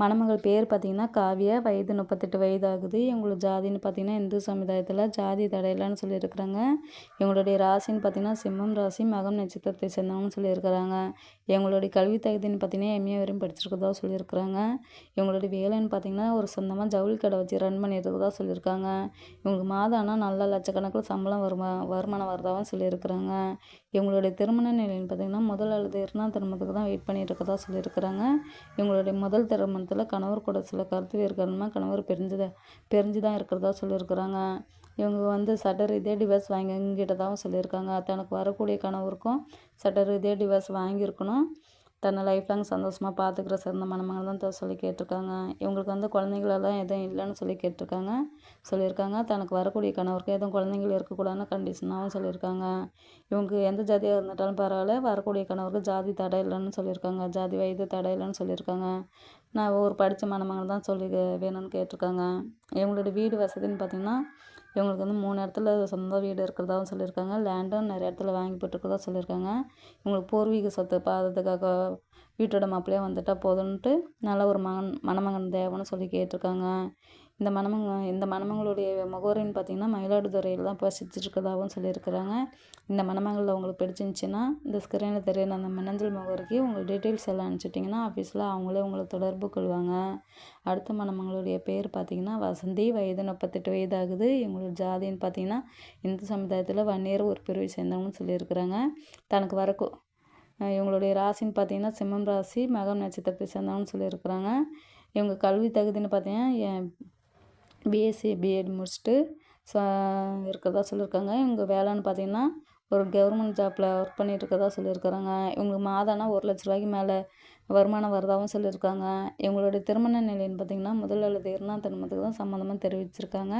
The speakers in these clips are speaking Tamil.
மணமகள் பேர் பார்த்திங்கன்னா காவியா. வயது முப்பத்தெட்டு வயது ஆகுது இவங்களோட ஜாதின்னு பார்த்திங்கன்னா இந்து சமுதாயத்தில் ஜாதி தடையிலன்னு சொல்லியிருக்கிறாங்க. இவங்களுடைய ராசின்னு பார்த்திங்கன்னா சிம்மம் ராசி மகம் நட்சத்திரத்தை சேர்ந்தவங்கன்னு சொல்லியிருக்கிறாங்க. இவங்களுடைய கல்வி தகுதின்னு பார்த்திங்கன்னா எம்ஏ வரையும் படிச்சிருக்கதா சொல்லியிருக்கிறாங்க. இவங்களுடைய வேலைன்னு பார்த்திங்கன்னா ஒரு சொந்தமாக ஜவுளி கடை வச்சு ரன் பண்ணியிருக்கதா சொல்லியிருக்காங்க. இவங்களுக்கு மாதம் ஆனால் நல்ல லட்சக்கணக்கில் சம்பளம் வருமா வருமானம் வரதாகவும் சொல்லியிருக்கிறாங்க. இவங்களுடைய திருமண நிலைன்னு பார்த்திங்கன்னா முதல் அல்லது இரண்டாம் திருமணத்துக்கு தான் வெயிட் பண்ணிட்டு இருக்கதா சொல்லியிருக்கிறாங்க. இவங்களுடைய முதல் திருமணம் திருமணத்தில் கணவர் கூட சில கருத்து வேறுகாரணமாக கணவர் பிரிஞ்சு பிரிஞ்சு தான் இருக்கிறதா சொல்லியிருக்கிறாங்க. இவங்க வந்து சட்ட ரீதியாக டிவோர்ஸ் வாங்கிக்கிட்டதாகவும் சொல்லியிருக்காங்க. தனக்கு வரக்கூடிய கணவருக்கும் சட்ட ரீதியாக டிவைஸ் வாங்கியிருக்கணும். தன்னை லைஃப் லாங் சந்தோஷமாக பார்த்துக்கிற சிறந்த மணமகள் தான் சொல்லி கேட்டிருக்காங்க. இவங்களுக்கு வந்து குழந்தைங்களெல்லாம் எதுவும் இல்லைன்னு சொல்லி கேட்டிருக்காங்க. சொல்லியிருக்காங்க. தனக்கு வரக்கூடிய கணவருக்கு எதுவும் குழந்தைங்கள் இருக்கக்கூடாதுன்னு கண்டிஷனாகவும் சொல்லியிருக்காங்க. இவங்க எந்த ஜாதியாக இருந்துட்டாலும் பரவாயில்ல. வரக்கூடிய கணவருக்கு ஜாதி தடை இல்லைன்னு சொல்லியிருக்காங்க. ஜாதி வயது தடை இல்லைன்னு சொல்லியிருக்காங்க. நான் ஒரு படித்த மணமகள் தான் சொல்லி வேணும்னு கேட்டிருக்காங்க. இவங்களோட வீடு வசதின்னு பார்த்திங்கன்னா இவங்களுக்கு வந்து மூணு இடத்துல சொந்த வீடு இருக்கிறதாகவும் சொல்லியிருக்காங்க. லேண்டும் நிறைய இடத்துல வாங்கி போட்டிருக்கறதா சொல்லியிருக்காங்க. இவங்களுக்கு பூர்வீக சொத்து பாதுகாக்க வீட்டோட மாப்பிள்ளையாக வந்துட்டால் போதும்ன்ட்டு நல்ல ஒரு மகன் மணமகன் தேவைன்னு சொல்லி கேட்டிருக்காங்க. இந்த மணமங்க இந்த மணமங்களுடைய முகவரின்னு பார்த்தீங்கன்னா மயிலாடுதுறையில் தான் வசிச்சிருக்கதாகவும் சொல்லியிருக்கிறாங்க. இந்த மணமங்களில் உங்களுக்கு பிடிச்சிருந்துச்சின்னா இந்த ஸ்க்ரீனில் தெரியுற அந்த மின்னஞ்சல் முகவரிக்கு உங்கள் டீட்டெயில்ஸ் எல்லாம் அனுப்பிச்சிட்டிங்கன்னா ஆஃபீஸில் அவங்களே உங்களை தொடர்பு கொள்வாங்க. அடுத்த மணமங்களுடைய பேர் பார்த்திங்கன்னா வசந்தி வயது முப்பத்தெட்டு வயது ஆகுது இவங்களோட ஜாதின்னு பார்த்தீங்கன்னா இந்து சமுதாயத்தில் வன்னியர் ஒரு பிரிவை சேர்ந்தவங்கன்னு சொல்லியிருக்கிறாங்க. தனக்கு வரக்கு இவங்களுடைய ராசின்னு பார்த்தீங்கன்னா சிம்மம் ராசி மகம் நட்சத்திரத்தை சேர்ந்தவங்கன்னு சொல்லியிருக்கிறாங்க. இவங்க கல்வி தகுதின்னு பார்த்தீங்கன்னா பிஎஸ்சி பிஎட் முடிச்சுட்டு ச இருக்கிறதா சொல்லியிருக்காங்க. இவங்க வேலைன்னு பார்த்தீங்கன்னா ஒரு கவர்மெண்ட் ஜாப்பில் ஒர்க் பண்ணிகிட்டு இருக்கிறதா சொல்லியிருக்கிறாங்க. இவங்களுக்கு மாதம்னா ஒரு லட்ச ரூபாய்க்கு மேலே வருமானம் வரதாகவும் சொல்லியிருக்காங்க. இவங்களுடைய திருமண நிலைன்னு பார்த்திங்கன்னா முதல் அல்லது இரண்டாம் திருமணத்துக்கு தான் சம்மந்தமாக தெரிவிச்சிருக்காங்க.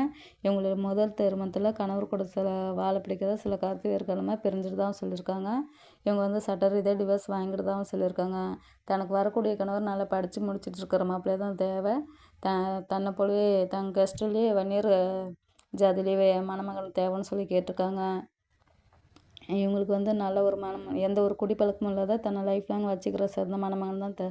இவங்களுடைய முதல் திருமணத்தில் கணவர் கூட சில வாழை பிடிக்கிறதா சில கருத்து வேறுகாலமாக பிரிஞ்சுட்டு தான் சொல்லியிருக்காங்க. இவங்க வந்து சட்டர் இதே டிவோர்ஸ் வாங்கிட்டு தான் சொல்லியிருக்காங்க. தனக்கு வரக்கூடிய கணவர் நல்லா படித்து முடிச்சிட்டு இருக்கிற மாப்பிள்ளையே தான் தேவை. த தன்னை போலவே தன் கெஸ்ட்லேயே வன்னியர் ஜாதிலேயே மணமகள் தேவைன்னு சொல்லி கேட்டிருக்காங்க. இவங்களுக்கு வந்து நல்ல ஒரு மனம் எந்த ஒரு குடிப்பழக்கமும் இல்லாத தன்னை லைஃப் லாங் வச்சுக்கிற சிறந்த மணமகன் தான் தே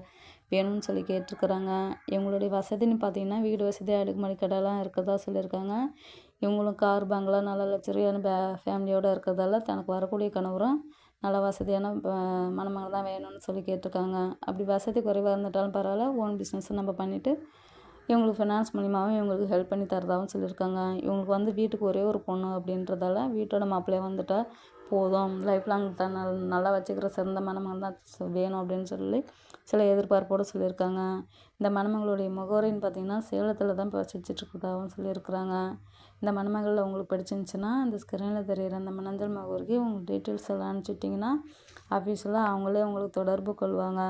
வேணும்னு சொல்லி கேட்டிருக்கிறாங்க. இவங்களுடைய வசதின்னு பார்த்தீங்கன்னா வீடு வசதி அடுக்குமாடி கடைலாம் இருக்கிறதா சொல்லியிருக்காங்க. இவங்களும் கார் பங்களா நல்ல லக்ஸரியான பே ஃபேமிலியோடு இருக்கிறதால தனக்கு வரக்கூடிய கணவரும் நல்ல வசதியான மணமகள் தான் வேணும்னு சொல்லி கேட்டிருக்காங்க. அப்படி வசதி குறைவாக இருந்துட்டாலும் பரவாயில்ல ஓன் பிஸ்னஸ் நம்ம பண்ணிவிட்டு இவங்களுக்கு ஃபினான்ஸ் மூலியமாகவும் இவங்களுக்கு ஹெல்ப் பண்ணி தரதாகவும் சொல்லியிருக்காங்க. இவங்களுக்கு வந்து வீட்டுக்கு ஒரே ஒரு பொண்ணு அப்படின்றதால வீட்டோட மாப்பிள்ளையே வந்துட்டால் போதும். லைஃப் லாங் தான் நல் நல்லா வச்சுக்கிற சிறந்த மணமகன் தான் வேணும் அப்படின்னு சொல்லி சில எதிர்பார்ப்போடு சொல்லியிருக்காங்க. இந்த மணமகளுடைய முகவரின்னு பார்த்தீங்கன்னா சேலத்தில் தான் இப்போ வசிச்சிட்ருக்கதாகவும் சொல்லியிருக்கிறாங்க. இந்த மணமகளில் உங்களுக்கு பிடிச்சிருந்துச்சின்னா அந்த ஸ்க்ரீனில் தெரிகிற அந்த மணஞ்சல் முகவரிக்கு உங்களுக்கு டீட்டெயில்ஸ் எல்லாம் அனுப்பிச்சிட்டிங்கன்னா ஆஃபீஸில் அவங்களே உங்களுக்கு தொடர்பு கொள்வாங்க.